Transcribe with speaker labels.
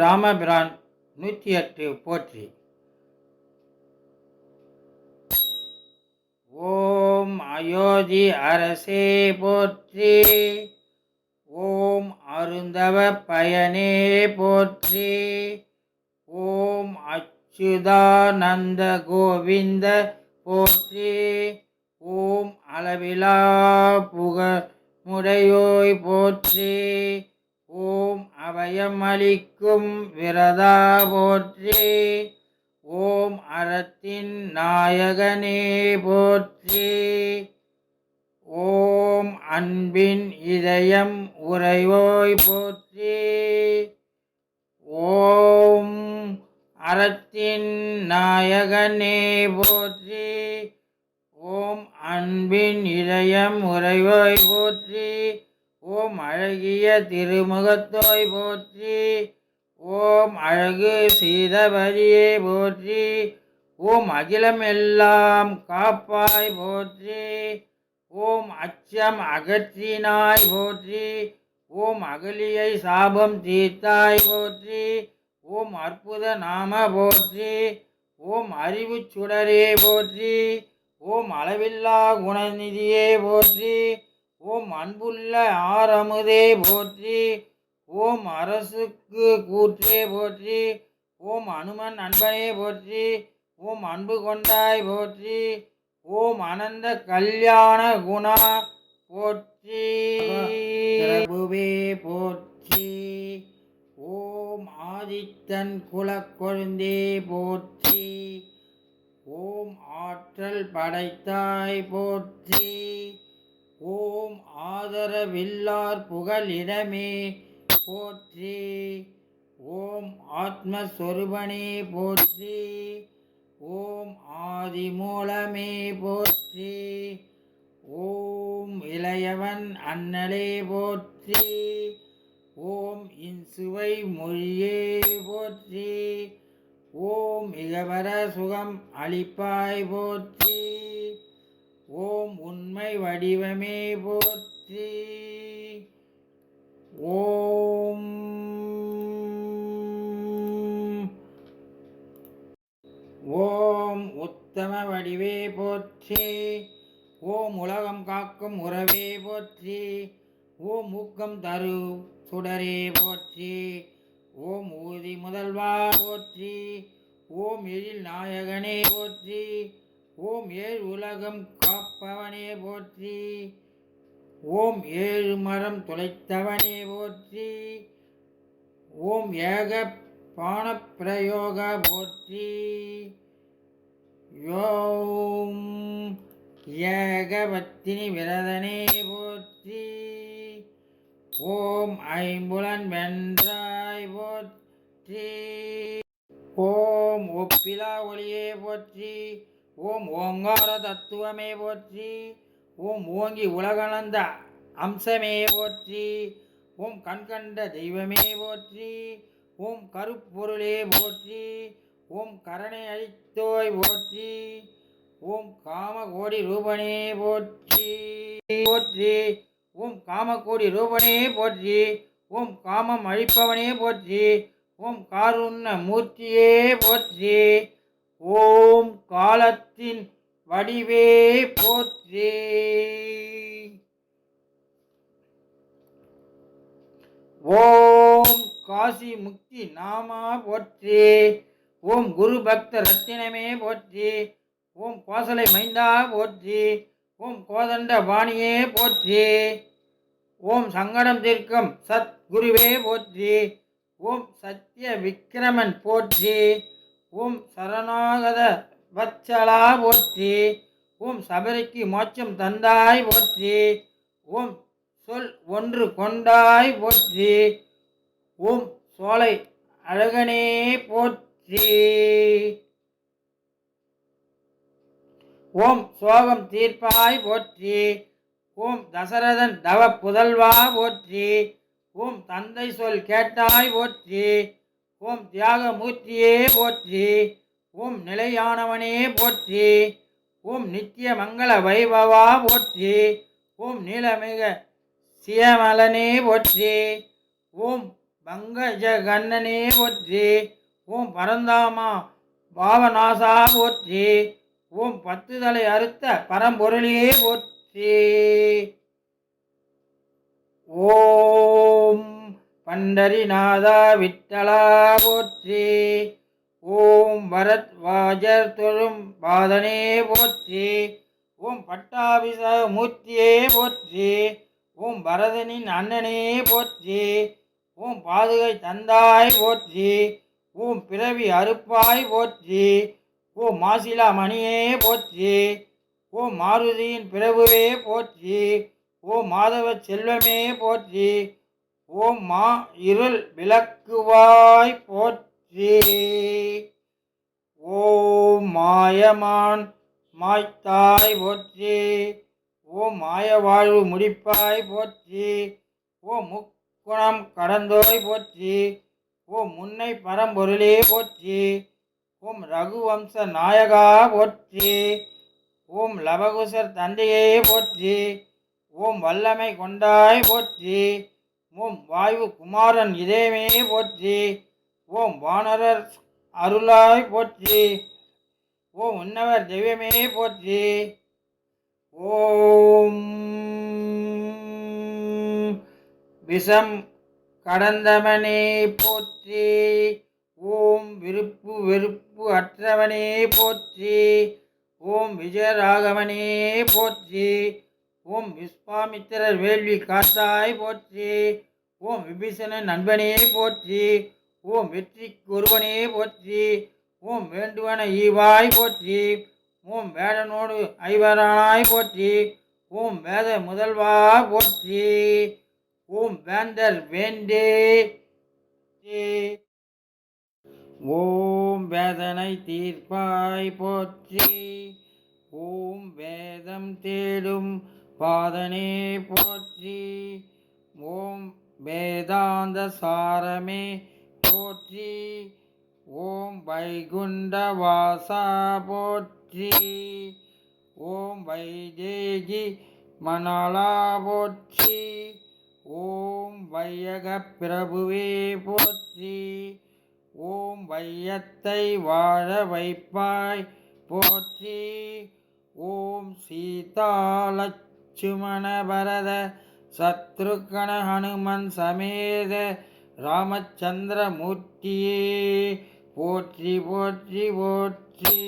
Speaker 1: ராமபிரான் நூற்றி எட்டு போற்றி. ஓம் அயோத்தி அரசே போற்றி. ஓம் அருந்தவ பயனே போற்றி. ஓம் அச்சுதானந்த கோவிந்த போற்றி. ஓம் அளவிலா புகமுடையோய் போற்றி. ஓம் அபயம் விரதா போற்றி. ஓம் அறத்தின் நாயகனே போற்றி. ஓம் அன்பின் இதயம் உறைவோய் போற்றி. ஓம் அறத்தின் நாயகனே போற்றி. ஓம் அன்பின் இதயம் உறைவோய் போ திருமுகத்தோய் போற்றி. ஓம் அழகு சீதபதியே போற்றி. ஓம் அகிலம் எல்லாம் காப்பாய் போற்றி. ஓம் அச்சம் அகற்றினாய் போற்றி. ஓம் அகலியை சாபம் தீர்த்தாய் போற்றி. ஓம் அற்புத நாம போற்றி. ஓம் அறிவு சுடரே போற்றி. ஓம் அளவில்லா குணநிதியே போற்றி. ஓம் அன்புள்ள ஆரமுதே போற்றி ஓம் அரசுக்கு கூற்றே போற்றி ஓம் அனுமன் அன்பனே போற்றி ஓம் அன்பு கொண்டாய் போற்றி ஓம் அனந்த கல்யாண குணா போற்றி. பிரபுவே போற்றி. ஓம் ஆதித்தன் குலக்கொழுந்தே போற்றி ஓம் ஆற்றல் படைத்தாய் போற்றி. ஓம் ஆதரவில்லார் புகழிடமே போற்றி. ஓம் ஆத்மஸ்வரூபனே போற்றி. ஓம் ஆதிமூலமே போற்றி. ஓம் இளையவன் அண்ணலே போற்றி. ஓம் இன்சுவை மொழியே போற்றி. ஓம் இகவர சுகம் அளிப்பாய் போற்றி. ஓம் உண்மை வடிவமே போற்றி. ஓம். ஓம் உத்தம வடிவே போற்றி. ஓம் உலகம் காக்கும் உறவே போற்றி. ஓம் ஊக்கம் தரு சுடரே போற்றி. ஓம் ஊதி முதல்வா போற்றி. ஓம் எழில் நாயகனே போற்றி. ஓம் ஏழு உலகம் காப்பவனே போற்றி. ஓம் ஏழு மரம் துளைத்தவனே போற்றி. ஓம் ஏக பானப்பிரயோக போற்றி. யோம் ஏகபத்தினி விரதனே போற்றி. ஓம் ஐம்புலன் வென்றாய் போற்றி. ஓம் ஒப்பிலா ஒளியே போற்றி. ஓம் ஓங்கார தத்துவமே போற்றி. ஓம் ஓங்கி உலகளந்த அம்சமே போற்றி. ஓம் கண்கண்ட தெய்வமே போற்றி. ஓம் கருப்பொருளே போற்றி. ஓம் கரணை அழித்தோய் போற்றி. ஓம் காமகோடி ரூபனே போற்றி. போற்றி. ஓம் காமகோடி ரூபனே போற்றி. ஓம் காமம் அழிப்பவனே போற்றி. ஓம் காருண்ண மூர்த்தியே போற்றி. ஓம் காலத்தின் வடிவே போற்றி. ஓம் காசி முக்தி நாமா போற்றே. ஓம் குரு பக்த ரத்தினமே போற்றி. ஓம் கோசலை மைந்தா போற்றி. ஓம் கோதண்ட வாணியே போற்றி. ஓம் சங்கடம் தீர்க்கம் சத் குருவே போற்றி. ஓம் சத்ய விக்கிரமன் போற்றி. உம் சரணாகத வச்சலா போற்றி. உம் சபரிக்கு மோட்சம் தந்தாய் போற்றி. உம் சொல் ஒன்று கொண்டாய் போற்றி. ஓம் சோலை அழகனே போற்றி. ஓம் சோகம் தீர்ப்பாய் போற்றி. ஓம் தசரதன் தவ புதல்வா போற்றி. ஓம் தந்தை சொல் கேட்டாய் போற்றி. ஓம் தியாகமூர்த்தியே போற்றி ஓம் நிலையானவனே போற்றி ஓம் நித்திய மங்கள வைபவா போற்றி ஓம் நீலமிக சியமலனே போற்றி ஓம் பங்கஜ கண்ணனே போற்றி ஓம் பரந்தாமா பாவநாசா போற்றி ஓம் பத்து தலை அறுத்த பரம்பொருளே போற்றி. பண்டரிநாதா விட்டலா போற்றி. ஓம் பரத்வாஜர் தொழும் பாதனே போற்றி. ஓம் பட்டாபிஷ மூர்த்தியே போற்றி. ஓம் பரதனின் அண்ணனே போற்றி. ஓம் பாதுகை தந்தாய் போற்றி. ஓம் பிறவி அறுப்பாய் போற்றி. ஓம் மாசிலா மணியே போற்றி. ஓம் மாருதியின் பிறவுவே போற்றி. ஓம் மாதவ செல்வமே போற்றி. ஓம் மா இருள் விளக்குவாய் போற்றி. ஓம் மாயமான் மாய்த்தாய் போற்றி. ஓம் மாய வாழ்வு முடிப்பாய் போற்றி. ஓம் முக்குணம் கடந்தோய் போற்றி. ஓம் முன்னை பரம்பொருளே போற்றி. ஓம் ரகுவம்ச நாயகா போற்றி. ஓம் லவகுசர் தந்தையே போற்றி. ஓம் வல்லமை கொண்டாய் போற்றி. ஓம் வாயு குமாரன் இதயமே போற்றி. ஓம் வானரர் அருளாய் போற்றி. ஓம் உன்னவர் தெய்வமே போற்றி. ஓம் விஷம் கடந்தவனே போற்றி. ஓம் விருப்பு வெறுப்பு அற்றவனே போற்றி. ஓம் விஜயராகவனே போற்றி. ஓம் விஸ்வாமித்திரர் வேள்வி காத்தாய் போற்றி. ஓம் விபீஷணன் நண்பனே போற்றி. ஓம் வெற்றிக்கு ஒருவனே போற்றி. ஓம் வேண்டுவன ஈவாய் போற்றி. ஓம் வேடனோடு ஐவரானாய் போற்றி. ஓம் வேத முதல்வா போற்றி. ஓம் வேந்தர் வேண்டே. ஓம் வேதனை தீர்ப்பாய் போற்றி. ஓம் வேதம் தேடும் பாதனே போற்றி. ஓம் வேதாந்த சாரமே போற்றி. ஓம் வைகுண்ட வாசா போற்றி. ஓம் வைதேகி மணாலா போற்றி. ஓம் வையக பிரபுவே போற்றி. ஓம் வையத்தை வாழ வைப்பாய் போற்றி. ஓம் சீதாலட்சுமண பரத சத்ருகண ஹனுமன் சமேத ராமச்சந்திர மூர்த்தியே போற்றி போற்றி போற்றி.